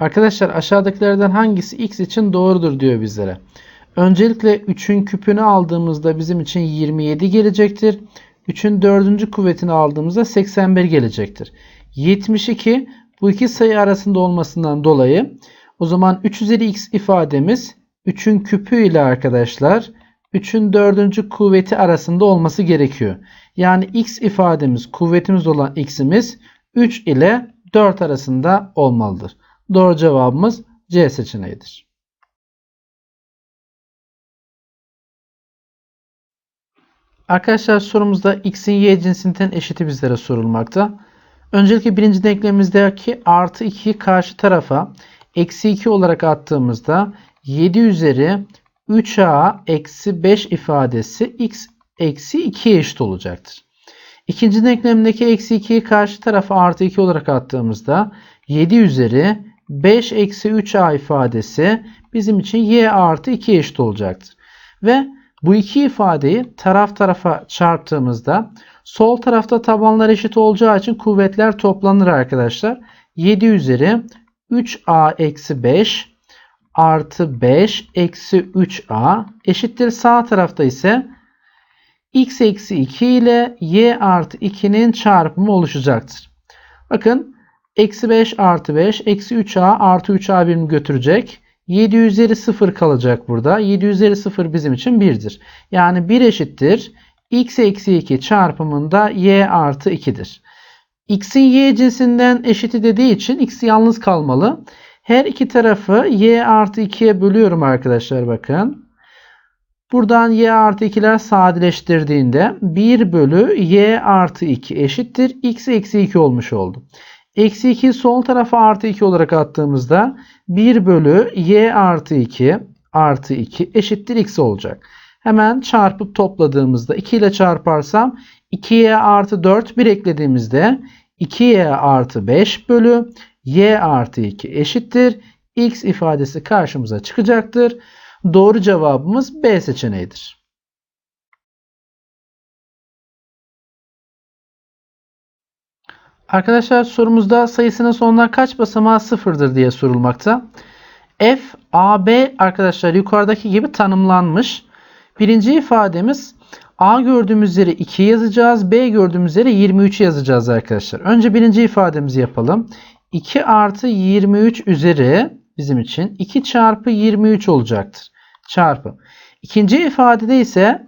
Arkadaşlar aşağıdakilerden hangisi x için doğrudur diyor bizlere. Öncelikle 3'ün küpünü aldığımızda bizim için 27 gelecektir. 3'ün 4. kuvvetini aldığımızda 81 gelecektir. 72 bu iki sayı arasında olmasından dolayı o zaman 3 üzeri x ifademiz 3'ün küpü ile arkadaşlar 3'ün 4. kuvveti arasında olması gerekiyor. Yani x ifademiz kuvvetimiz olan x'imiz 3 ile 4 arasında olmalıdır. Doğru cevabımız C seçeneğidir. Arkadaşlar sorumuzda x'in y cinsinden eşiti bizlere sorulmakta. Öncelikle birinci denklemimizdeki artı 2'yi karşı tarafa eksi 2 olarak attığımızda 7 üzeri 3a eksi 5 ifadesi x eksi 2'ye eşit olacaktır. İkinci denklemdeki eksi 2'yi karşı tarafa artı 2 olarak attığımızda 7 üzeri 5 eksi 3a ifadesi bizim için y artı 2 eşit olacaktır. Ve bu iki ifadeyi taraf tarafa çarptığımızda sol tarafta tabanlar eşit olacağı için kuvvetler toplanır arkadaşlar. 7 üzeri 3a eksi 5 artı 5 eksi 3a eşittir. Sağ tarafta ise x eksi 2 ile y artı 2'nin çarpımı oluşacaktır. Bakın eksi 5 artı 5 eksi 3a artı 3a birimi götürecek. 7 üzeri 0 kalacak burada. 7 üzeri 0 bizim için 1'dir. Yani 1 eşittir. x eksi 2 çarpımında y artı 2'dir. x'in y cinsinden eşiti dediği için x yalnız kalmalı. Her iki tarafı y artı 2'ye bölüyorum arkadaşlar bakın. Buradan y artı 2'ler sadeleştirdiğinde 1 bölü y artı 2 eşittir. x eksi 2 olmuş oldu. Eksi 2 sol tarafa artı 2 olarak attığımızda 1 bölü y artı 2 artı 2 eşittir x olacak. Hemen çarpıp topladığımızda 2 ile çarparsam 2y artı 4 bir eklediğimizde 2y artı 5 bölü y artı 2 eşittir. x ifadesi karşımıza çıkacaktır. Doğru cevabımız B seçeneğidir. Arkadaşlar sorumuzda sayısının sonuna kaç basamağı sıfırdır diye sorulmakta. F, A, B arkadaşlar yukarıdaki gibi tanımlanmış. Birinci ifademiz A gördüğümüz yere 2 yazacağız. B gördüğümüz yere 23 yazacağız arkadaşlar. Önce birinci ifademizi yapalım. 2 artı 23 üzeri bizim için 2 çarpı 23 olacaktır. Çarpı. İkinci ifadede ise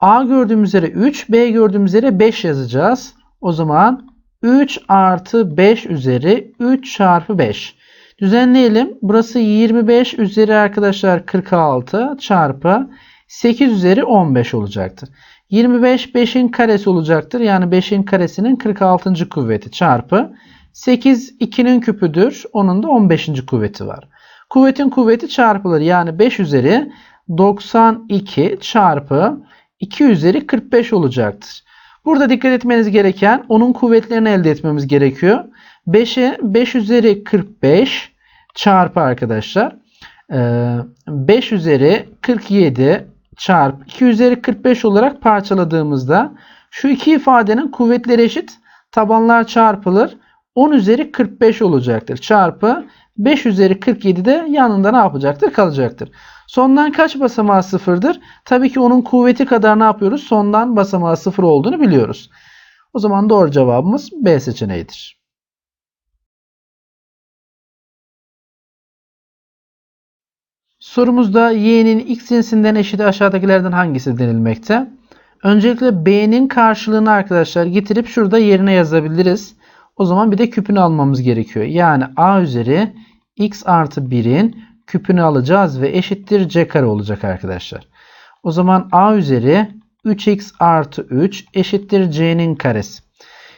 A gördüğümüz yere 3, B gördüğümüz yere 5 yazacağız. O zaman 3 artı 5 üzeri 3 çarpı 5. Düzenleyelim. Burası 25 üzeri arkadaşlar 46 çarpı 8 üzeri 15 olacaktır. 25 5'in karesi olacaktır. Yani 5'in karesinin 46. kuvveti çarpı 8 2'nin küpüdür. Onun da 15. kuvveti var. Kuvvetin kuvveti çarpılır. Yani 5 üzeri 92 çarpı 2 üzeri 45 olacaktır. Burada dikkat etmeniz gereken onun kuvvetlerini elde etmemiz gerekiyor. 5'e 5 üzeri 45 çarpı arkadaşlar. 5 üzeri 47 çarpı 2 üzeri 45 olarak parçaladığımızda şu iki ifadenin kuvvetleri eşit. Tabanlar çarpılır. 10 üzeri 45 olacaktır. Çarpı 5 üzeri 47 de yanında ne yapacaktır? Kalacaktır. Sondan kaç basamağı sıfırdır? Tabii ki onun kuvveti kadar ne yapıyoruz? Sondan basamağı sıfır olduğunu biliyoruz. O zaman doğru cevabımız B seçeneğidir. Sorumuzda y'nin x cinsinden eşiti aşağıdakilerden hangisi denilmekte? Öncelikle b'nin karşılığını arkadaşlar getirip şurada yerine yazabiliriz. O zaman bir de küpünü almamız gerekiyor. Yani a üzeri x artı 1'in küpünü alacağız ve eşittir c kare olacak arkadaşlar. O zaman a üzeri 3x artı 3 eşittir c'nin karesi.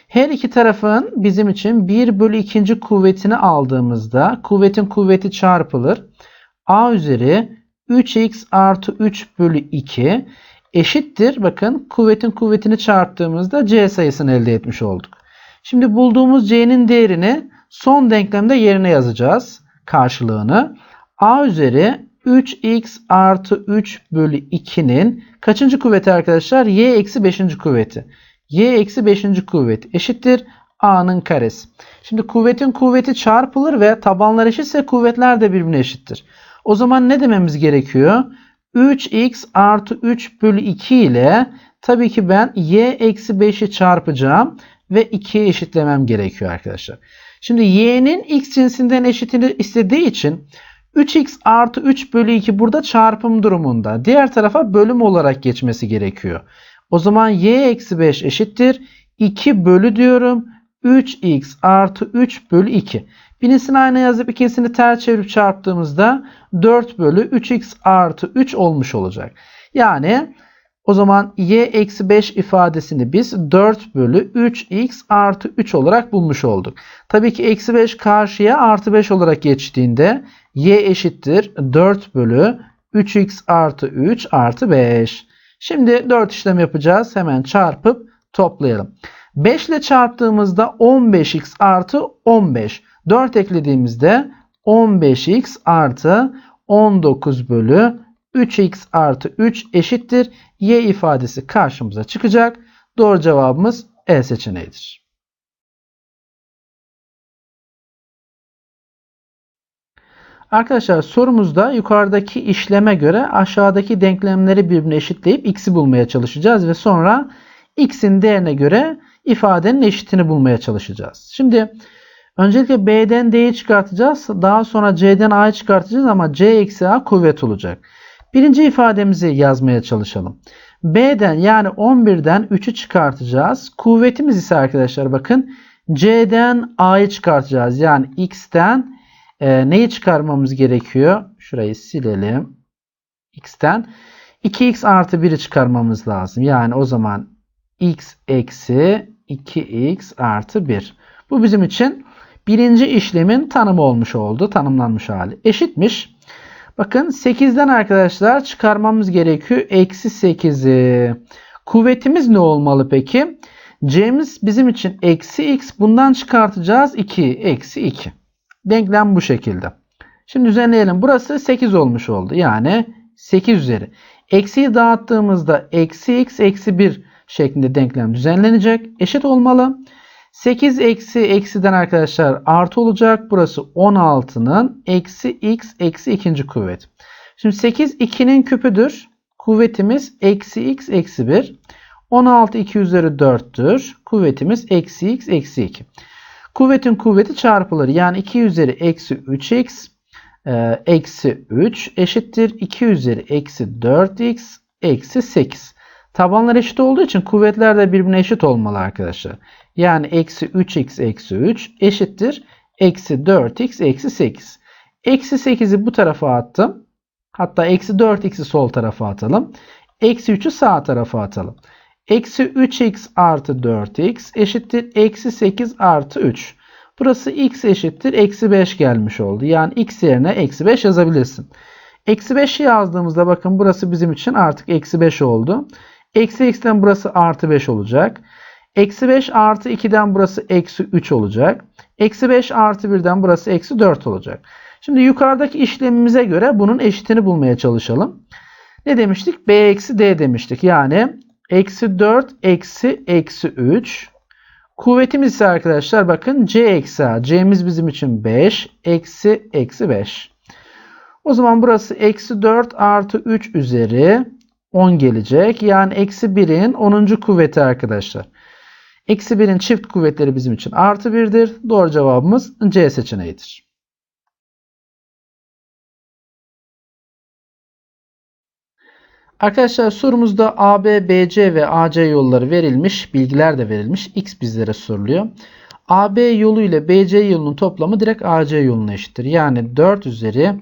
Her iki tarafın bizim için 1 bölü 2. kuvvetini aldığımızda kuvvetin kuvveti çarpılır. a üzeri 3x artı 3 bölü 2 eşittir. Bakın kuvvetin kuvvetini çarptığımızda c sayısını elde etmiş olduk. Şimdi bulduğumuz c'nin değerini son denklemde yerine yazacağız karşılığını. a üzeri 3x artı 3 bölü 2'nin kaçıncı kuvveti arkadaşlar? y eksi 5. kuvveti. y eksi 5. kuvvet eşittir. a'nın karesi. Şimdi kuvvetin kuvveti çarpılır ve tabanlar eşitse kuvvetler de birbirine eşittir. O zaman ne dememiz gerekiyor? 3x artı 3 bölü 2 ile tabii ki ben y eksi 5'i çarpacağım ve 2'ye eşitlemem gerekiyor arkadaşlar. Şimdi y'nin x cinsinden eşitini istediği için 3x artı 3 bölü 2 burada çarpım durumunda. Diğer tarafa bölüm olarak geçmesi gerekiyor. O zaman y eksi 5 eşittir. 2 bölü diyorum. 3x artı 3 bölü 2. Birisini aynı yazıp ikisini ters çevirip çarptığımızda 4 bölü 3x artı 3 olmuş olacak. Yani o zaman y eksi 5 ifadesini biz 4 bölü 3x artı 3 olarak bulmuş olduk. Tabii ki eksi 5 karşıya artı 5 olarak geçtiğinde y eşittir 4 bölü 3x artı 3 artı 5. Şimdi 4 işlem yapacağız. Hemen çarpıp toplayalım. 5 ile çarptığımızda 15x artı 15. 4 eklediğimizde 15x artı 19 bölü 3x artı 3 eşittir. Y ifadesi karşımıza çıkacak. Doğru cevabımız E seçeneğidir. Arkadaşlar sorumuzda yukarıdaki işleme göre aşağıdaki denklemleri birbirine eşitleyip x'i bulmaya çalışacağız ve sonra x'in değerine göre ifadenin eşitini bulmaya çalışacağız. Şimdi öncelikle b'den d'yi çıkartacağız. Daha sonra c'den a'yı çıkartacağız ama c eksi a kuvvet olacak. Birinci ifademizi yazmaya çalışalım. b'den yani 11'den 3'ü çıkartacağız. Kuvvetimiz ise arkadaşlar bakın c'den a'yı çıkartacağız. Yani x'ten e, neyi çıkarmamız gerekiyor? Şurayı silelim. x'ten 2x artı 1'i çıkarmamız lazım. Yani o zaman x eksi 2x artı 1. Bu bizim için birinci işlemin tanımı olmuş oldu. Tanımlanmış hali. Eşitmiş. Bakın 8'den arkadaşlar çıkarmamız gerekiyor. Eksi 8'i. Kuvvetimiz ne olmalı peki? C'miz bizim için eksi x. Bundan çıkartacağız 2. Eksi 2. Denklem bu şekilde. Şimdi düzenleyelim. Burası 8 olmuş oldu. Yani 8 üzeri. Eksiyi dağıttığımızda eksi x eksi 1 şeklinde denklem düzenlenecek. Eşit olmalı. 8 eksi eksiden arkadaşlar artı olacak. Burası 16'nın eksi x eksi ikinci kuvvet. Şimdi 8 2'nin küpüdür. Kuvvetimiz eksi x eksi 1. 16 2 üzeri 4'tür. Kuvvetimiz eksi x eksi 2. Kuvvetin kuvveti çarpılır. Yani 2 üzeri eksi 3x e, eksi 3 eşittir. 2 üzeri eksi 4x eksi 8. Tabanlar eşit olduğu için kuvvetler de birbirine eşit olmalı arkadaşlar. Yani eksi 3x eksi 3 eşittir. Eksi 4x eksi 8. Eksi 8'i bu tarafa attım. Hatta eksi 4x'i sol tarafa atalım. Eksi 3'ü sağ tarafa atalım. Eksi 3x artı 4x eşittir. Eksi 8 artı 3. Burası x eşittir. Eksi 5 gelmiş oldu. Yani x yerine eksi 5 yazabilirsin. Eksi 5'i yazdığımızda bakın burası bizim için artık eksi 5 oldu. Eksi x'ten burası artı 5 olacak. Eksi 5 artı 2'den burası eksi 3 olacak. Eksi 5 artı 1'den burası eksi 4 olacak. Şimdi yukarıdaki işlemimize göre bunun eşitini bulmaya çalışalım. Ne demiştik? B eksi D demiştik. Yani eksi 4 eksi eksi 3. Kuvvetimiz ise arkadaşlar bakın C eksi A. C'miz bizim için 5. Eksi eksi 5. O zaman burası eksi 4 artı 3 üzeri 10 gelecek. Yani eksi 1'in 10. kuvveti arkadaşlar. Eksi 1'in çift kuvvetleri bizim için artı 1'dir. Doğru cevabımız C seçeneğidir. Arkadaşlar sorumuzda AB, BC ve AC yolları verilmiş. Bilgiler de verilmiş. X bizlere soruluyor. AB yolu ile BC yolunun toplamı direkt AC yoluna eşittir. Yani 4 üzeri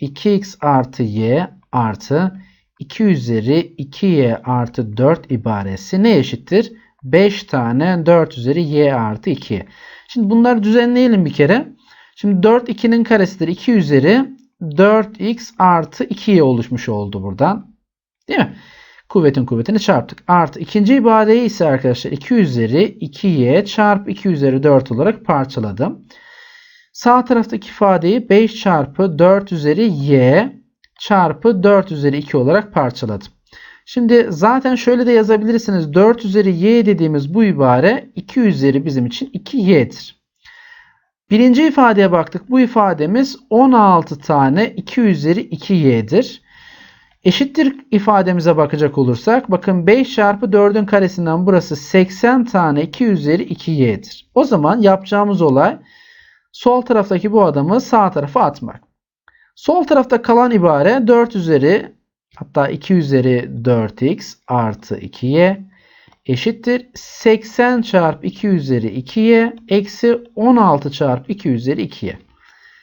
2x artı y artı 2 üzeri 2y artı 4 ibaresi ne eşittir? 5 tane 4 üzeri y artı 2. Şimdi bunları düzenleyelim bir kere. Şimdi 4 2'nin karesidir. 2 üzeri 4x artı 2y oluşmuş oldu buradan. Değil mi? Kuvvetin kuvvetini çarptık. Artı ikinci ibareyi ise arkadaşlar 2 üzeri 2y çarpı 2 üzeri 4 olarak parçaladım. Sağ taraftaki ifadeyi 5 çarpı 4 üzeri y çarpı 4 üzeri 2 olarak parçaladım. Şimdi zaten şöyle de yazabilirsiniz. 4 üzeri y dediğimiz bu ibare 2 üzeri bizim için 2y'dir. Birinci ifadeye baktık. Bu ifademiz 16 tane 2 üzeri 2y'dir. Eşittir ifademize bakacak olursak bakın 5 çarpı 4'ün karesinden burası 80 tane 2 üzeri 2y'dir. O zaman yapacağımız olay sol taraftaki bu adamı sağ tarafa atmak. Sol tarafta kalan ibare 4 üzeri hatta 2 üzeri 4x artı 2y eşittir 80 çarpı 2 üzeri 2y eksi 16 çarpı 2 üzeri 2y.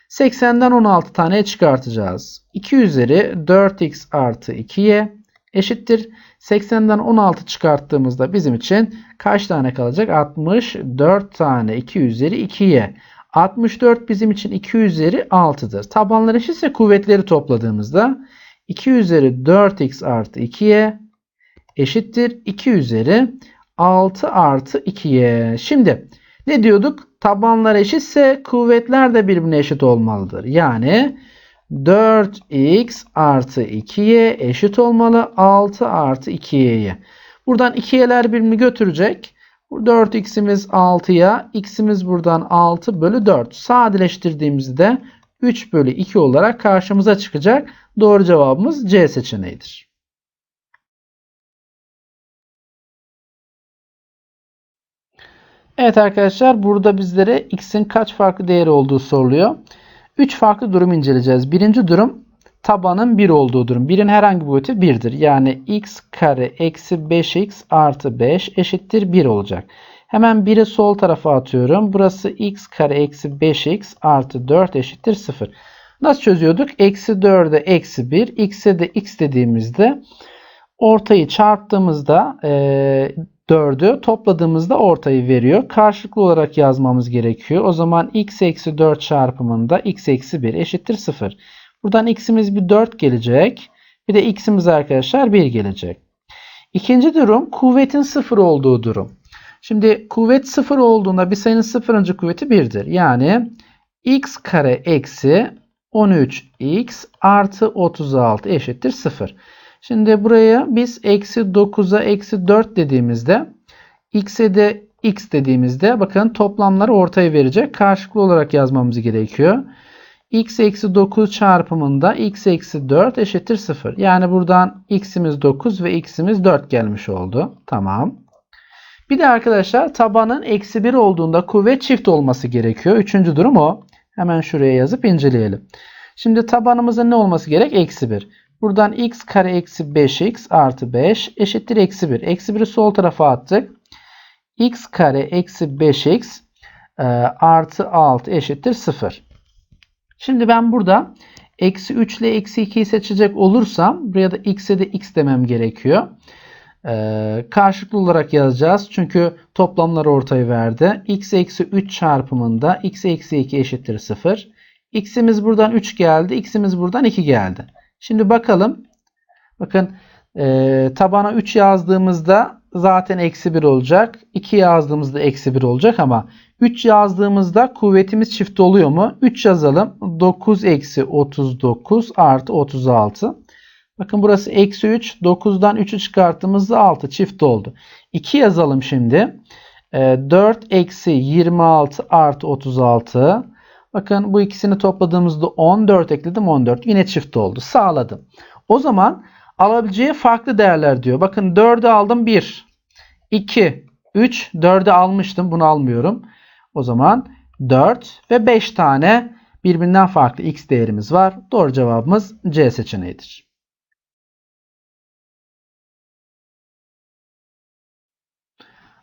80'den 16 tane çıkartacağız. 2 üzeri 4x artı 2y eşittir. 80'den 16 çıkarttığımızda bizim için kaç tane kalacak? 64 tane 2 üzeri 2y. 64 bizim için 2 üzeri 6'dır. Tabanlar eşitse kuvvetleri topladığımızda 2 üzeri 4x artı 2y eşittir 2 üzeri 6 artı 2y. Şimdi ne diyorduk? Tabanlar eşitse kuvvetler de birbirine eşit olmalıdır. Yani 4x artı 2y eşit olmalı 6 artı 2y'ye. Buradan 2y'ler birbirini götürecek. 4x'imiz 6'ya, x'imiz buradan 6 bölü 4. Sadeleştirdiğimizde 3 bölü 2 olarak karşımıza çıkacak. Doğru cevabımız C seçeneğidir. Evet arkadaşlar burada bizlere x'in kaç farklı değeri olduğu soruluyor. 3 farklı durum inceleyeceğiz. Birinci durum tabanın 1 olduğu durum. 1'in herhangi boyutu 1'dir. Yani x kare eksi 5x artı 5 eşittir 1 olacak. Hemen 1'i sol tarafa atıyorum. Burası x kare eksi 5x artı 4 eşittir 0. Nasıl çözüyorduk? Eksi 4'e eksi 1. x'e de x dediğimizde ortayı çarptığımızda e, 4'ü topladığımızda ortayı veriyor. Karşılıklı olarak yazmamız gerekiyor. O zaman x eksi 4 çarpımında x eksi 1 eşittir 0. Buradan x'imiz bir 4 gelecek. Bir de x'imiz arkadaşlar 1 gelecek. İkinci durum kuvvetin 0 olduğu durum. Şimdi kuvvet 0 olduğunda bir sayının 0. kuvveti 1'dir. Yani x kare eksi 13x artı 36 eşittir 0. Şimdi buraya biz eksi 9'a eksi 4 dediğimizde x'e de x dediğimizde bakın toplamları ortaya verecek. Karşılıklı olarak yazmamız gerekiyor. x eksi 9 çarpımında x eksi 4 eşittir 0. Yani buradan x'imiz 9 ve x'imiz 4 gelmiş oldu. Tamam. Bir de arkadaşlar tabanın eksi 1 olduğunda kuvvet çift olması gerekiyor. Üçüncü durum o. Hemen şuraya yazıp inceleyelim. Şimdi tabanımızın ne olması gerek? Eksi 1. Buradan x kare eksi 5x artı 5 eşittir eksi 1. Eksi 1'i sol tarafa attık. x kare eksi 5x e, artı 6 eşittir 0. Şimdi ben burada eksi 3 ile eksi 2'yi seçecek olursam buraya da x'e de x demem gerekiyor. Ee, karşılıklı olarak yazacağız. Çünkü toplamlar ortaya verdi. x eksi 3 çarpımında x eksi 2 eşittir 0. x'imiz buradan 3 geldi. x'imiz buradan 2 geldi. Şimdi bakalım. Bakın e, tabana 3 yazdığımızda zaten eksi 1 olacak. 2 yazdığımızda eksi 1 olacak ama 3 yazdığımızda kuvvetimiz çift oluyor mu? 3 yazalım. 9 eksi 39 artı 36. Bakın burası eksi 3. 9'dan 3'ü çıkarttığımızda 6 çift oldu. 2 yazalım şimdi. 4 eksi 26 artı 36. Bakın bu ikisini topladığımızda 14 ekledim 14. Yine çift oldu. Sağladım. O zaman alabileceği farklı değerler diyor. Bakın 4'ü aldım 1. 2. 3. 4'ü almıştım. Bunu almıyorum. O zaman 4 ve 5 tane birbirinden farklı x değerimiz var. Doğru cevabımız C seçeneğidir.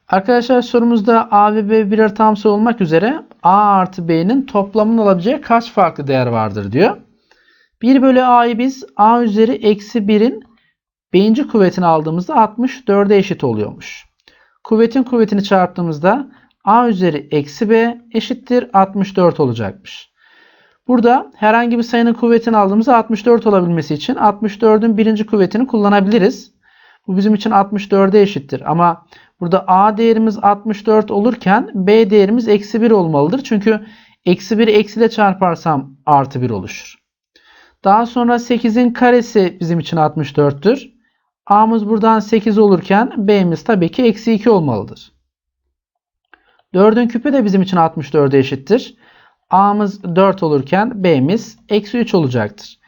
Arkadaşlar sorumuzda A ve B birer tam sayı olmak üzere A artı B'nin toplamının alabileceği kaç farklı değer vardır diyor. 1 bölü A'yı biz A üzeri eksi 1'in B'inci kuvvetini aldığımızda 64'e eşit oluyormuş. Kuvvetin kuvvetini çarptığımızda A üzeri eksi B eşittir 64 olacakmış. Burada herhangi bir sayının kuvvetini aldığımızda 64 olabilmesi için 64'ün birinci kuvvetini kullanabiliriz. Bu bizim için 64'e eşittir. Ama burada A değerimiz 64 olurken B değerimiz eksi 1 olmalıdır. Çünkü eksi 1'i eksi ile çarparsam artı 1 oluşur. Daha sonra 8'in karesi bizim için 64'tür. A'mız buradan 8 olurken B'miz tabii ki eksi 2 olmalıdır. 4'ün küpü de bizim için 64'e eşittir. A'mız 4 olurken B'miz eksi 3 olacaktır.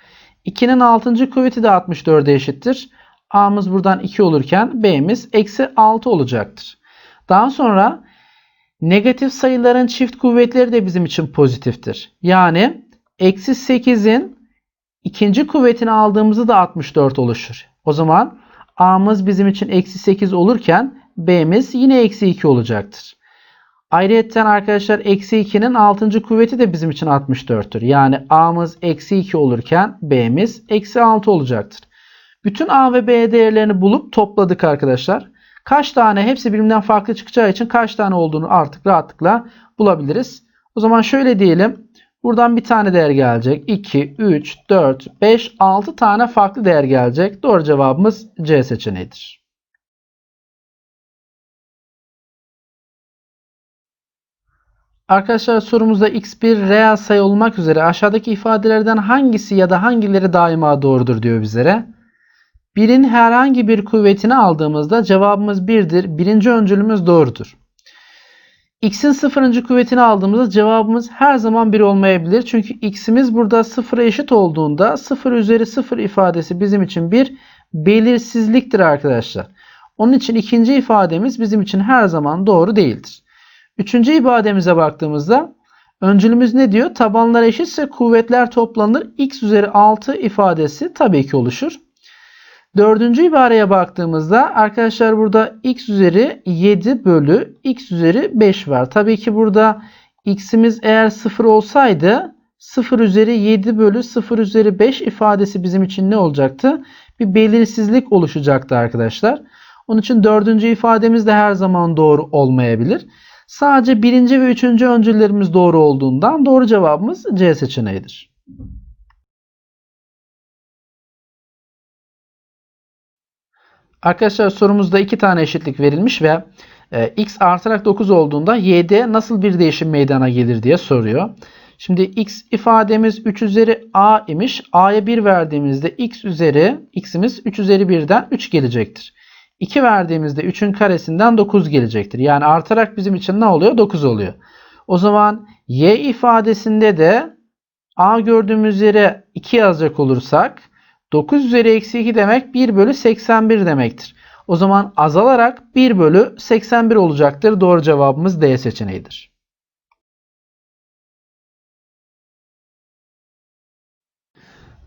2'nin 6. kuvveti de 64'e eşittir. A'mız buradan 2 olurken B'miz eksi 6 olacaktır. Daha sonra negatif sayıların çift kuvvetleri de bizim için pozitiftir. Yani eksi 8'in ikinci kuvvetini aldığımızda da 64 oluşur. O zaman A'mız bizim için eksi 8 olurken B'miz yine eksi 2 olacaktır. Ayrıca arkadaşlar eksi 2'nin 6. kuvveti de bizim için 64'tür. Yani A'mız eksi 2 olurken B'miz eksi 6 olacaktır. Bütün A ve B değerlerini bulup topladık arkadaşlar. Kaç tane hepsi birbirinden farklı çıkacağı için kaç tane olduğunu artık rahatlıkla bulabiliriz. O zaman şöyle diyelim. Buradan bir tane değer gelecek. 2, 3, 4, 5, 6 tane farklı değer gelecek. Doğru cevabımız C seçeneğidir. Arkadaşlar sorumuzda x bir reel sayı olmak üzere aşağıdaki ifadelerden hangisi ya da hangileri daima doğrudur diyor bizlere. Birin herhangi bir kuvvetini aldığımızda cevabımız 1'dir. Birinci öncülümüz doğrudur. X'in sıfırıncı kuvvetini aldığımızda cevabımız her zaman 1 olmayabilir. Çünkü x'imiz burada sıfıra eşit olduğunda 0 üzeri 0 ifadesi bizim için bir belirsizliktir arkadaşlar. Onun için ikinci ifademiz bizim için her zaman doğru değildir. Üçüncü ifademize baktığımızda öncülümüz ne diyor? Tabanlar eşitse kuvvetler toplanır. x üzeri 6 ifadesi tabii ki oluşur. Dördüncü ibareye baktığımızda arkadaşlar burada x üzeri 7 bölü x üzeri 5 var. Tabii ki burada x'imiz eğer 0 olsaydı 0 üzeri 7 bölü 0 üzeri 5 ifadesi bizim için ne olacaktı? Bir belirsizlik oluşacaktı arkadaşlar. Onun için dördüncü ifademiz de her zaman doğru olmayabilir. Sadece birinci ve üçüncü öncüllerimiz doğru olduğundan doğru cevabımız C seçeneğidir. Arkadaşlar sorumuzda iki tane eşitlik verilmiş ve e, x artarak 9 olduğunda y'de nasıl bir değişim meydana gelir diye soruyor. Şimdi x ifademiz 3 üzeri a imiş. a'ya 1 verdiğimizde x üzeri x'imiz 3 üzeri 1'den 3 gelecektir. 2 verdiğimizde 3'ün karesinden 9 gelecektir. Yani artarak bizim için ne oluyor? 9 oluyor. O zaman y ifadesinde de a gördüğümüz yere 2 yazacak olursak 9 üzeri eksi 2 demek 1 bölü 81 demektir. O zaman azalarak 1 bölü 81 olacaktır. Doğru cevabımız D seçeneğidir.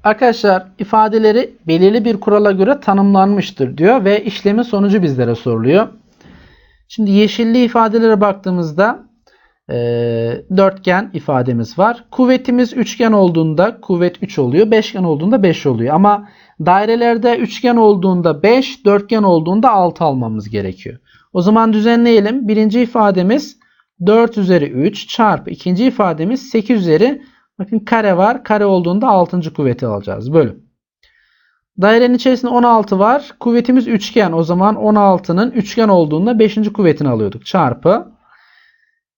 Arkadaşlar ifadeleri belirli bir kurala göre tanımlanmıştır diyor ve işlemin sonucu bizlere soruluyor. Şimdi yeşilli ifadelere baktığımızda e, dörtgen ifademiz var. Kuvvetimiz üçgen olduğunda kuvvet 3 oluyor. Beşgen olduğunda 5 oluyor. Ama dairelerde üçgen olduğunda 5, dörtgen olduğunda 6 almamız gerekiyor. O zaman düzenleyelim. Birinci ifademiz 4 üzeri 3 çarpı ikinci ifademiz 8 üzeri bakın kare var. Kare olduğunda 6. kuvveti alacağız. Bölüm. Dairenin içerisinde 16 var. Kuvvetimiz üçgen. O zaman 16'nın üçgen olduğunda 5. kuvvetini alıyorduk. Çarpı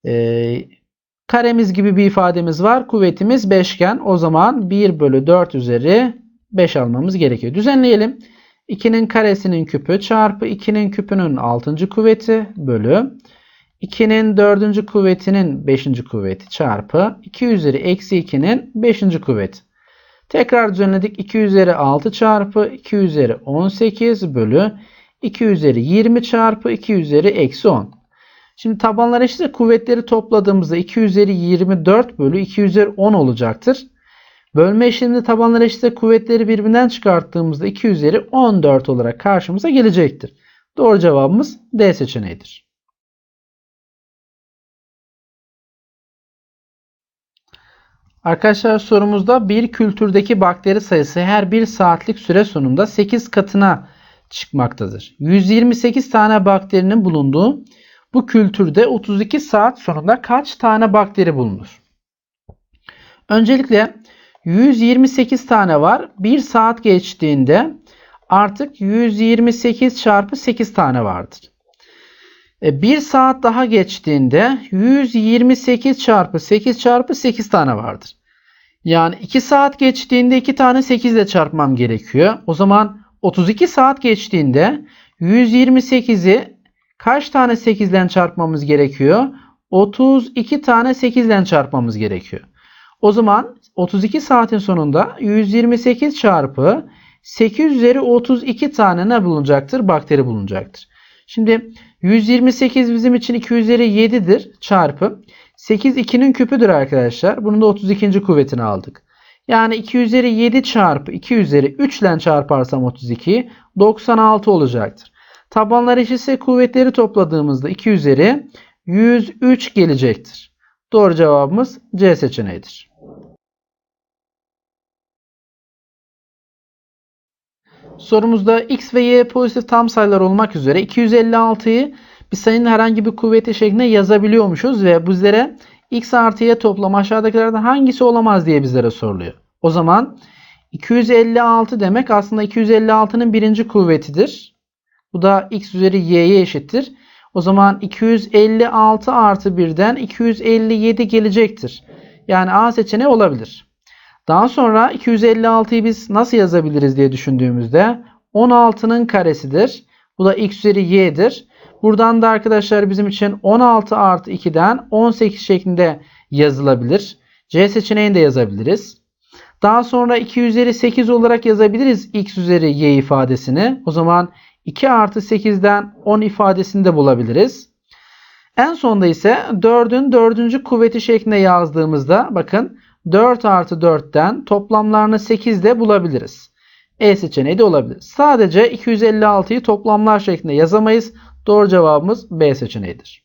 e, karemiz gibi bir ifademiz var. Kuvvetimiz beşgen. O zaman 1 bölü 4 üzeri 5 almamız gerekiyor. Düzenleyelim. 2'nin karesinin küpü çarpı 2'nin küpünün 6. kuvveti bölü 2'nin 4. kuvvetinin 5. kuvveti çarpı 2 üzeri eksi 2'nin 5. kuvveti. Tekrar düzenledik. 2 üzeri 6 çarpı 2 üzeri 18 bölü 2 üzeri 20 çarpı 2 üzeri eksi 10. Şimdi tabanlar eşitse kuvvetleri topladığımızda 2 üzeri 24 bölü 2 üzeri 10 olacaktır. Bölme işleminde tabanlar eşitse kuvvetleri birbirinden çıkarttığımızda 2 üzeri 14 olarak karşımıza gelecektir. Doğru cevabımız D seçeneğidir. Arkadaşlar sorumuzda bir kültürdeki bakteri sayısı her bir saatlik süre sonunda 8 katına çıkmaktadır. 128 tane bakterinin bulunduğu bu kültürde 32 saat sonunda kaç tane bakteri bulunur? Öncelikle 128 tane var. 1 saat geçtiğinde artık 128 çarpı 8 tane vardır. 1 e, saat daha geçtiğinde 128 çarpı 8 çarpı 8 tane vardır. Yani 2 saat geçtiğinde 2 tane 8 ile çarpmam gerekiyor. O zaman 32 saat geçtiğinde 128'i kaç tane 8'den çarpmamız gerekiyor? 32 tane 8'den çarpmamız gerekiyor. O zaman 32 saatin sonunda 128 çarpı 8 üzeri 32 tane ne bulunacaktır? Bakteri bulunacaktır. Şimdi 128 bizim için 2 üzeri 7'dir çarpı 8 2'nin küpüdür arkadaşlar. Bunun da 32. kuvvetini aldık. Yani 2 üzeri 7 çarpı 2 üzeri 3 ile çarparsam 32 96 olacaktır. Tabanlar eşitse kuvvetleri topladığımızda 2 üzeri 103 gelecektir. Doğru cevabımız C seçeneğidir. Sorumuzda x ve y pozitif tam sayılar olmak üzere 256'yı bir sayının herhangi bir kuvveti şeklinde yazabiliyormuşuz ve bizlere x artı y toplam aşağıdakilerden hangisi olamaz diye bizlere soruluyor. O zaman 256 demek aslında 256'nın birinci kuvvetidir. Bu da x üzeri y'ye eşittir. O zaman 256 artı 1'den 257 gelecektir. Yani A seçeneği olabilir. Daha sonra 256'yı biz nasıl yazabiliriz diye düşündüğümüzde 16'nın karesidir. Bu da x üzeri y'dir. Buradan da arkadaşlar bizim için 16 artı 2'den 18 şeklinde yazılabilir. C seçeneğini de yazabiliriz. Daha sonra 2 üzeri 8 olarak yazabiliriz x üzeri y ifadesini. O zaman 2 artı 8'den 10 ifadesini de bulabiliriz. En sonda ise 4'ün 4. kuvveti şeklinde yazdığımızda bakın 4 artı 4'ten toplamlarını 8 de bulabiliriz. E seçeneği de olabilir. Sadece 256'yı toplamlar şeklinde yazamayız. Doğru cevabımız B seçeneğidir.